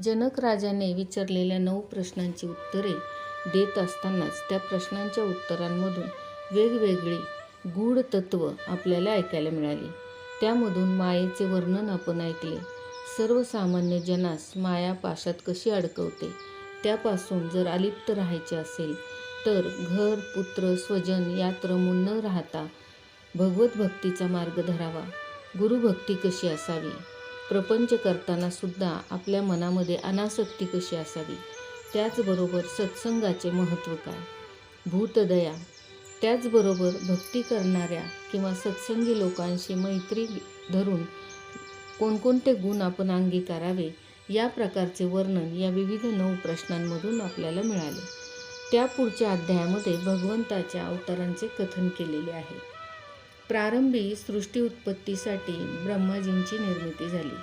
जनक राजाने विचारलेल्या नऊ प्रश्नांची उत्तरे देत असतानाच त्या प्रश्नांच्या उत्तरांमधून वेगवेगळी गूढ तत्व आपल्याला ऐकायला मिळाली. त्यामधून मायेचे वर्णन आपण ऐकले. सर्वसामान्य जनास माया पाशात कशी अडकवते? त्यापासून जर अलिप्त राहायचे असेल तर घर पुत्र स्वजन यात रमून न राहता भगवत भक्तीचा मार्ग धरावा. गुरुभक्ती कशी असावी? प्रपंच करताना सुद्धा आपल्या मनामध्ये अनासक्ती कशी असावी? त्याचबरोबर सत्संगाचे महत्त्व काय? भूतदया त्याचबरोबर भक्ती करणाऱ्या किंवा सत्संगी लोकांशी मैत्री धरून कोणकोणते गुण आपण अंगीकारावे या प्रकारचे वर्णन या विविध नऊ प्रश्नांमधून आपल्याला मिळाले. त्या पुढच्या अध्यायामध्ये भगवंताच्या अवतारांचे कथन केलेले आहे. प्रारंभी सृष्टी उत्पत्तीसाठी ब्रह्माजींची निर्मिती झाली.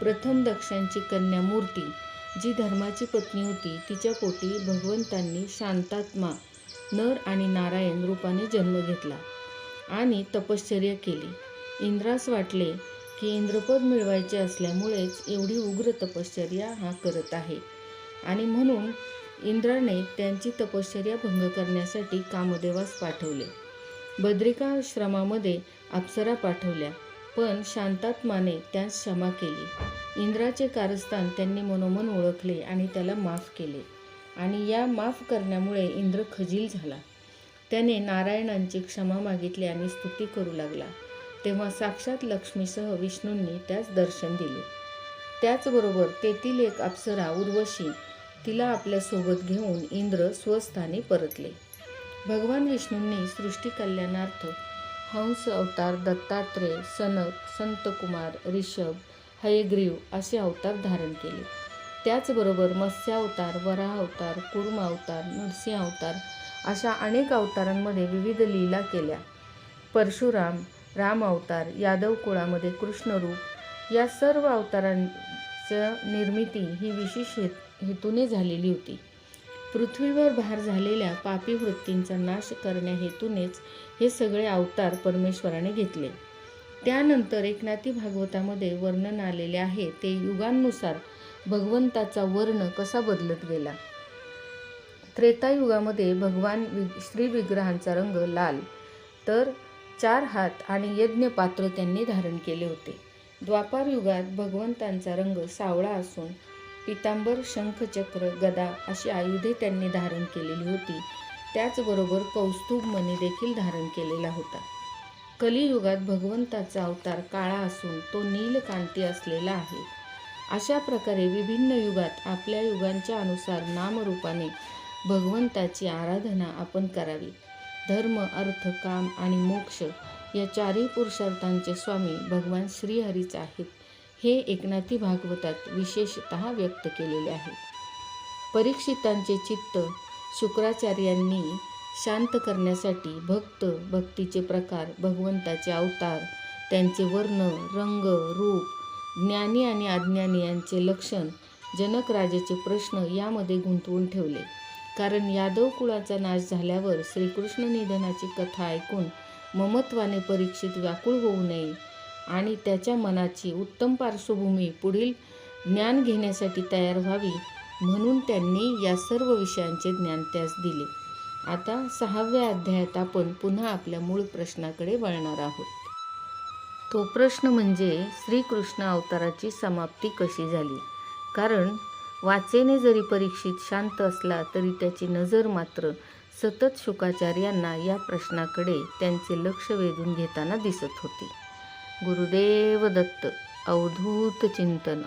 प्रथम दक्षांची कन्या मूर्ती जी धर्माची पत्नी होती तिच्या पोटी भगवंतांनी शांतात्मा नर आणि नारायण रूपाने जन्म घेतला आणि तपश्चर्या केली. इंद्रास वाटले की इंद्रपद मिळवायचे असल्यामुळेच एवढी उग्र तपश्चर्या हा करत आहे आणि म्हणून इंद्राने त्यांची तपश्चर्या भंग करण्यासाठी कामदेवास पाठवले. बद्रिकाश्रमामध्ये अप्सरा पाठवल्या पण शांतात्माने त्यास क्षमा केली. इंद्राचे कारस्थान त्यांनी मनोमन ओळखले आणि त्याला माफ केले. आणि या माफ करण्यामुळे इंद्र खजील झाला. त्याने नारायणांची क्षमा मागितली आणि स्तुती करू लागला. तेव्हा साक्षात लक्ष्मीसह विष्णूंनी त्यास दर्शन दिले. त्याचबरोबर तेथील एक अप्सरा उर्वशी तिला आपल्यासोबत घेऊन इंद्र स्वस्थानी परतले. भगवान विष्णूंनी सृष्टी कल्याणार्थ हंस अवतार दत्तात्रेय सनक संतकुमार ऋषभ हयग्रीव असे अवतार धारण केले. त्याचबरोबर मत्स्यावतार वराह अवतार कुर्म अवतार नरसिंह अवतार अशा अनेक अवतारांमध्ये विविध लीला केल्या. परशुराम राम अवतार यादव कुळामध्ये कृष्णरूप या सर्व अवतारांचं निर्मिती ही विशेष हेत हेतूने झालेली होती. पृथ्वीवर भार झालेल्या पापी वृत्तींचा नाश करण्या हेतूनेच हे सगळे अवतार परमेश्वराने घेतले. त्यानंतर एकनाथी भागवतामध्ये वर्णन आलेले आहे ते युगांनुसार भगवंताचा वर्ण कसा बदलत गेला? त्रेतायुगामध्ये भगवान वि श्री विग्रहांचा रंग लाल तर चार हात आणि यज्ञ पात्र त्यांनी धारण केले होते. द्वापार युगात भगवंतांचा रंग सावळा असून पितांबर शंखचक्र गदा अशी आयुधे त्यांनी धारण केलेली होती. त्याचबरोबर कौस्तुभ मणी देखील धारण केलेला होता. कलियुगात भगवंताचा अवतार काळा असून तो नीलकांती असलेला आहे. अशा प्रकारे विभिन्न युगात आपल्या युगांच्या अनुसार नामरूपाने भगवंताची आराधना आपण करावी. धर्म अर्थ काम आणि मोक्ष या चारही पुरुषार्थांचे स्वामी भगवान श्रीहरीच आहेत. हे एकनाथी भागवतात विशेषत व्यक्त केलेले आहे. परीक्षितांचे चित्त शुक्राचार्यांनी शांत करण्यासाठी भक्त भक्तीचे प्रकार भगवंताचे अवतार त्यांचे वर्ण रंग रूप ज्ञानी आणि अज्ञानी यांचे लक्षण जनक राजाचे प्रश्न यामध्ये गुंतवून ठेवले. कारण यादव कुळाचा नाश झाल्यावर श्रीकृष्ण निधनाची कथा ऐकून ममत्वाने परीक्षित व्याकुळ होऊ नये आणि त्याच्या मनाची उत्तम पार्श्वभूमी पुढील ज्ञान घेण्यासाठी तयार व्हावी म्हणून त्यांनी या सर्व विषयांचे ज्ञान त्यास दिले. आता सहाव्या अध्यायात आपण पुन्हा आपल्या मूळ प्रश्नाकडे वळणार आहोत. तो प्रश्न म्हणजे श्रीकृष्ण अवताराची समाप्ती कशी झाली? कारण वाचेने जरी परीक्षित शांत असला तरी त्याची नजर मात्र सतत शुकाचार्यांना या प्रश्नाकडे त्यांचे लक्ष वेधून घेताना दिसत होती. गुरुदेव दत्त अवधूत चिंतन.